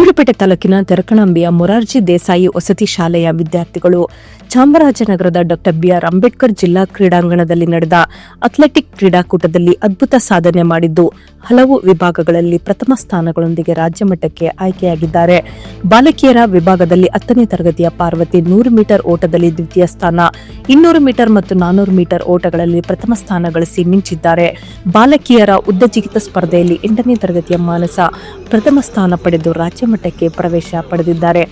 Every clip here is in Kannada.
ಗುಂಡ್ಲುಪೇಟೆ ತಾಲೂಕಿನ ತೆರಕಣಂಬಿಯ ಮೊರಾರ್ಜಿ ದೇಸಾಯಿ ವಸತಿ ಶಾಲೆಯ ವಿದ್ಯಾರ್ಥಿಗಳು ಚಾಮರಾಜನಗರದ ಡಾಕ್ಟರ್ ಬಿಆರ್ ಅಂಬೇಡ್ಕರ್ ಜಿಲ್ಲಾ ಕ್ರೀಡಾಂಗಣದಲ್ಲಿ ನಡೆದ ಅಥ್ಲೆಟಿಕ್ ಕ್ರೀಡಾಕೂಟದಲ್ಲಿ ಅದ್ಭುತ ಸಾಧನೆ ಮಾಡಿದ್ದು ಹಲವು ವಿಭಾಗಗಳಲ್ಲಿ ಪ್ರಥಮ ಸ್ಥಾನಗಳೊಂದಿಗೆ ರಾಜ್ಯ ಮಟ್ಟಕ್ಕೆ ಆಯ್ಕೆಯಾಗಿದ್ದಾರೆ. ಬಾಲಕಿಯರ ವಿಭಾಗದಲ್ಲಿ ಹತ್ತನೇ ತರಗತಿಯ ಪಾರ್ವತಿ ನೂರು ಮೀಟರ್ ಓಟದಲ್ಲಿ ದ್ವಿತೀಯ ಸ್ಥಾನ, ಇನ್ನೂರು ಮೀಟರ್ ಮತ್ತು ನಾನೂರು ಮೀಟರ್ ಓಟಗಳಲ್ಲಿ ಪ್ರಥಮ ಸ್ಥಾನ ಗಳಿಸಿ ಮಿಂಚಿದ್ದಾರೆ. ಬಾಲಕಿಯರ ಉದ್ದ ಜಿಗಿತ ಸ್ಪರ್ಧೆಯಲ್ಲಿ ಎಂಟನೇ ತರಗತಿಯ ಮಾನಸ ಪ್ರಥಮ ಸ್ಥಾನ ಪಡೆದು ರಾಜ್ಯ ಮಟ್ಟಕ್ಕೆ ಪ್ರವೇಶ ಪಡೆದಿದ್ದಾರೆ.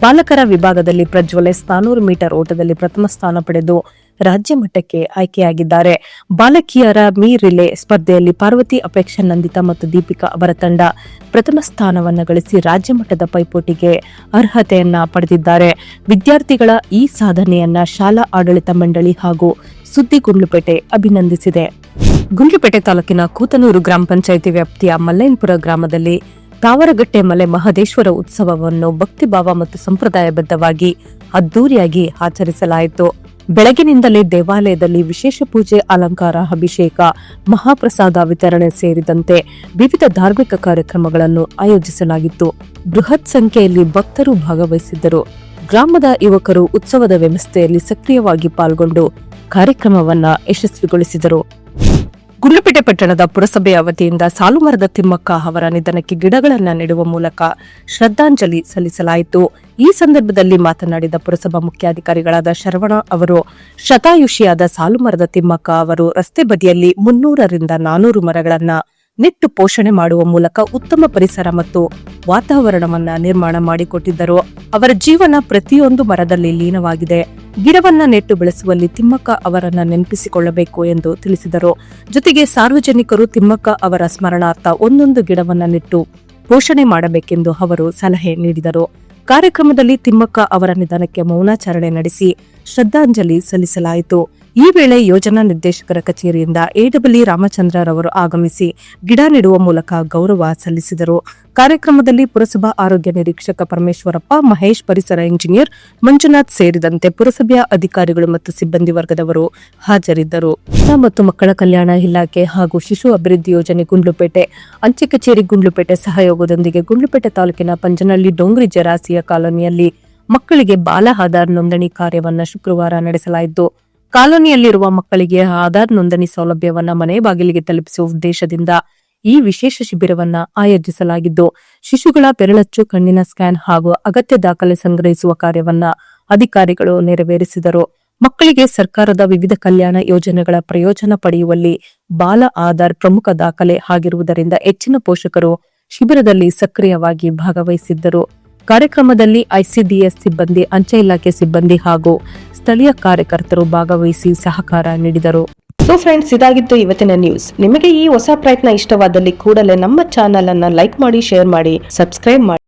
ಬಾಲಕರ ವಿಭಾಗದಲ್ಲಿ ಪ್ರಜ್ವಲೆ ನಾನೂರು ಮೀಟರ್ ಓಟದಲ್ಲಿ ಪ್ರಥಮ ಸ್ಥಾನ ಪಡೆದು ರಾಜ್ಯ ಮಟ್ಟಕ್ಕೆ ಆಯ್ಕೆಯಾಗಿದ್ದಾರೆ. ಬಾಲಕಿಯರ ಮೀ ರಿಲೇ ಸ್ಪರ್ಧೆಯಲ್ಲಿ ಪಾರ್ವತಿ ಅಪೇಕ್ಷಾ ನಂದಿತಾ ಮತ್ತು ದೀಪಿಕಾ ಅವರ ತಂಡ ಪ್ರಥಮ ಸ್ಥಾನವನ್ನು ಗಳಿಸಿ ರಾಜ್ಯ ಮಟ್ಟದ ಪೈಪೋಟಿಗೆ ಅರ್ಹತೆಯನ್ನ ಪಡೆದಿದ್ದಾರೆ. ವಿದ್ಯಾರ್ಥಿಗಳ ಈ ಸಾಧನೆಯನ್ನ ಶಾಲಾ ಆಡಳಿತ ಮಂಡಳಿ ಹಾಗೂ ಸುದ್ದಿ ಗುಂಡ್ಲುಪೇಟೆ ಅಭಿನಂದಿಸಿದೆ. ಗುಂಡ್ಲುಪೇಟೆ ತಾಲೂಕಿನ ಕೂತನೂರು ಗ್ರಾಮ ಪಂಚಾಯಿತಿ ವ್ಯಾಪ್ತಿಯ ಮಲ್ಲೈನ್ಪುರ ಗ್ರಾಮದಲ್ಲಿ ತಾವರಗಟ್ಟೆ ಮಲೆ ಮಹದೇಶ್ವರ ಉತ್ಸವವನ್ನು ಭಕ್ತಿಭಾವ ಮತ್ತು ಸಂಪ್ರದಾಯಬದ್ಧವಾಗಿ ಅದ್ದೂರಿಯಾಗಿ ಆಚರಿಸಲಾಯಿತು. ಬೆಳಗಿನಿಂದಲೇ ದೇವಾಲಯದಲ್ಲಿ ವಿಶೇಷ ಪೂಜೆ, ಅಲಂಕಾರ, ಅಭಿಷೇಕ, ಮಹಾಪ್ರಸಾದ ವಿತರಣೆ ಸೇರಿದಂತೆ ವಿವಿಧ ಧಾರ್ಮಿಕ ಕಾರ್ಯಕ್ರಮಗಳನ್ನು ಆಯೋಜಿಸಲಾಗಿತ್ತು. ಬೃಹತ್ ಸಂಖ್ಯೆಯಲ್ಲಿ ಭಕ್ತರು ಭಾಗವಹಿಸಿದ್ದರು. ಗ್ರಾಮದ ಯುವಕರು ಉತ್ಸವದ ವ್ಯವಸ್ಥೆಯಲ್ಲಿ ಸಕ್ರಿಯವಾಗಿ ಪಾಲ್ಗೊಂಡು ಕಾರ್ಯಕ್ರಮವನ್ನು ಯಶಸ್ವಿಗೊಳಿಸಿದರು. ಗುಂಡ್ಲುಪೇಟೆ ಪಟ್ಟಣದ ಪುರಸಭೆಯ ವತಿಯಿಂದ ಸಾಲುಮರದ ತಿಮ್ಮಕ್ಕ ಅವರ ನಿಧನಕ್ಕೆ ಗಿಡಗಳನ್ನು ನೆಡುವ ಮೂಲಕ ಶ್ರದ್ಧಾಂಜಲಿ ಸಲ್ಲಿಸಲಾಯಿತು. ಈ ಸಂದರ್ಭದಲ್ಲಿ ಮಾತನಾಡಿದ ಪುರಸಭಾ ಮುಖ್ಯಾಧಿಕಾರಿಗಳಾದ ಶರವಣ ಅವರು, ಶತಾಯುಷಿಯಾದ ಸಾಲುಮರದ ತಿಮ್ಮಕ್ಕ ಅವರು ರಸ್ತೆ ಬದಿಯಲ್ಲಿ ಮುನ್ನೂರರಿಂದ ನಾನೂರು ಮರಗಳನ್ನ ನೆಟ್ಟು ಪೋಷಣೆ ಮಾಡುವ ಮೂಲಕ ಉತ್ತಮ ಪರಿಸರ ಮತ್ತು ವಾತಾವರಣವನ್ನ ನಿರ್ಮಾಣ ಮಾಡಿಕೊಟ್ಟಿದ್ದರು. ಅವರ ಜೀವನ ಪ್ರತಿಯೊಂದು ಮರದಲ್ಲಿ ಲೀನವಾಗಿದೆ. ಗಿಡವನ್ನ ನೆಟ್ಟು ಬೆಳೆಸುವಲ್ಲಿ ತಿಮ್ಮಕ್ಕ ಅವರನ್ನ ನೆನಪಿಸಿಕೊಳ್ಳಬೇಕು ಎಂದು ತಿಳಿಸಿದರು. ಜೊತೆಗೆ ಸಾರ್ವಜನಿಕರು ತಿಮ್ಮಕ್ಕ ಅವರ ಸ್ಮರಣಾರ್ಥ ಒಂದೊಂದು ಗಿಡವನ್ನ ನೆಟ್ಟು ಪೋಷಣೆ ಮಾಡಬೇಕೆಂದು ಅವರು ಸಲಹೆ ನೀಡಿದರು. ಕಾರ್ಯಕ್ರಮದಲ್ಲಿ ತಿಮ್ಮಕ್ಕ ಅವರ ನಿಧನಕ್ಕೆ ಮೌನಾಚರಣೆ ನಡೆಸಿ ಶ್ರದ್ಧಾಂಜಲಿ ಸಲ್ಲಿಸಲಾಯಿತು. ಈ ವೇಳೆ ಯೋಜನಾ ನಿರ್ದೇಶಕರ ಕಚೇರಿಯಿಂದ ಎಡಬ್ಲ್ಯೂ ರಾಮಚಂದ್ರರವರು ಆಗಮಿಸಿ ಗಿಡ ನೆಡುವ ಮೂಲಕ ಗೌರವ ಸಲ್ಲಿಸಿದರು. ಕಾರ್ಯಕ್ರಮದಲ್ಲಿ ಪುರಸಭಾ ಆರೋಗ್ಯ ನಿರೀಕ್ಷಕ ಪರಮೇಶ್ವರಪ್ಪ, ಮಹೇಶ್ ಪರಿಸರ ಇಂಜಿನಿಯರ್ ಮಂಜುನಾಥ್ ಸೇರಿದಂತೆ ಪುರಸಭೆಯ ಅಧಿಕಾರಿಗಳು ಮತ್ತು ಸಿಬ್ಬಂದಿ ವರ್ಗದವರು ಹಾಜರಿದ್ದರು. ಮತ್ತು ಮಕ್ಕಳ ಕಲ್ಯಾಣ ಇಲಾಖೆ ಹಾಗೂ ಶಿಶು ಅಭಿವೃದ್ಧಿ ಯೋಜನೆ ಗುಂಡ್ಲುಪೇಟೆ, ಅಂಚೆ ಕಚೇರಿ ಗುಂಡ್ಲುಪೇಟೆ ಸಹಯೋಗದೊಂದಿಗೆ ಗುಂಡ್ಲುಪೇಟೆ ತಾಲೂಕಿನ ಪಂಜನಹಳ್ಳಿ ಡೋಂಗ್ರಿ ಜರಾಸಿಯ ಕಾಲೋನಿಯಲ್ಲಿ ಮಕ್ಕಳಿಗೆ ಬಾಲ ಆಧಾರ್ ನೋಂದಣಿ ಕಾರ್ಯವನ್ನು ಶುಕ್ರವಾರ ನಡೆಸಲಾಯಿತು. ಕಾಲೋನಿಯಲ್ಲಿರುವ ಮಕ್ಕಳಿಗೆ ಆಧಾರ್ ನೋಂದಣಿ ಸೌಲಭ್ಯವನ್ನ ಮನೆ ಬಾಗಿಲಿಗೆ ತಲುಪಿಸುವ ಉದ್ದೇಶದಿಂದ ಈ ವಿಶೇಷ ಶಿಬಿರವನ್ನ ಆಯೋಜಿಸಲಾಗಿದ್ದು, ಶಿಶುಗಳ ಬೆರಳಚ್ಚು, ಕಣ್ಣಿನ ಸ್ಕ್ಯಾನ್ ಹಾಗೂ ಅಗತ್ಯ ದಾಖಲೆ ಸಂಗ್ರಹಿಸುವ ಕಾರ್ಯವನ್ನ ಅಧಿಕಾರಿಗಳು ನೆರವೇರಿಸಿದರು. ಮಕ್ಕಳಿಗೆ ಸರ್ಕಾರದ ವಿವಿಧ ಕಲ್ಯಾಣ ಯೋಜನೆಗಳ ಪ್ರಯೋಜನ ಪಡೆಯುವಲ್ಲಿ ಬಾಲ ಆಧಾರ್ ಪ್ರಮುಖ ದಾಖಲೆ ಆಗಿರುವುದರಿಂದ ಹೆಚ್ಚಿನ ಪೋಷಕರು ಶಿಬಿರದಲ್ಲಿ ಸಕ್ರಿಯವಾಗಿ ಭಾಗವಹಿಸಿದ್ದರು. ಕಾರ್ಯಕ್ರಮದಲ್ಲಿ ಐಸಿಡಿಎಸ್ ಸಿಬ್ಬಂದಿ, ಅಂಚೆ ಇಲಾಖೆ ಸಿಬ್ಬಂದಿ ಹಾಗೂ ಸ್ಥಳೀಯ ಕಾರ್ಯಕರ್ತರು ಭಾಗವಹಿಸಿ ಸಹಕಾರ ನೀಡಿದರು. ಸೊ ಫ್ರೆಂಡ್ಸ್ ಇದಾಗಿತ್ತು ಇವತ್ತಿನ ನ್ಯೂಸ್ ನಿಮಗೆ ಈ ಹೊಸ ಪ್ರಯತ್ನ ಇಷ್ಟವಾದಲ್ಲಿ ಕೂಡಲೇ ನಮ್ಮ ಚಾನೆಲ್ ಅನ್ನ ಲೈಕ್ ಮಾಡಿ ಶೇರ್ ಮಾಡಿ ಸಬ್ಸ್ಕ್ರೈಬ್ ಮಾಡಿ.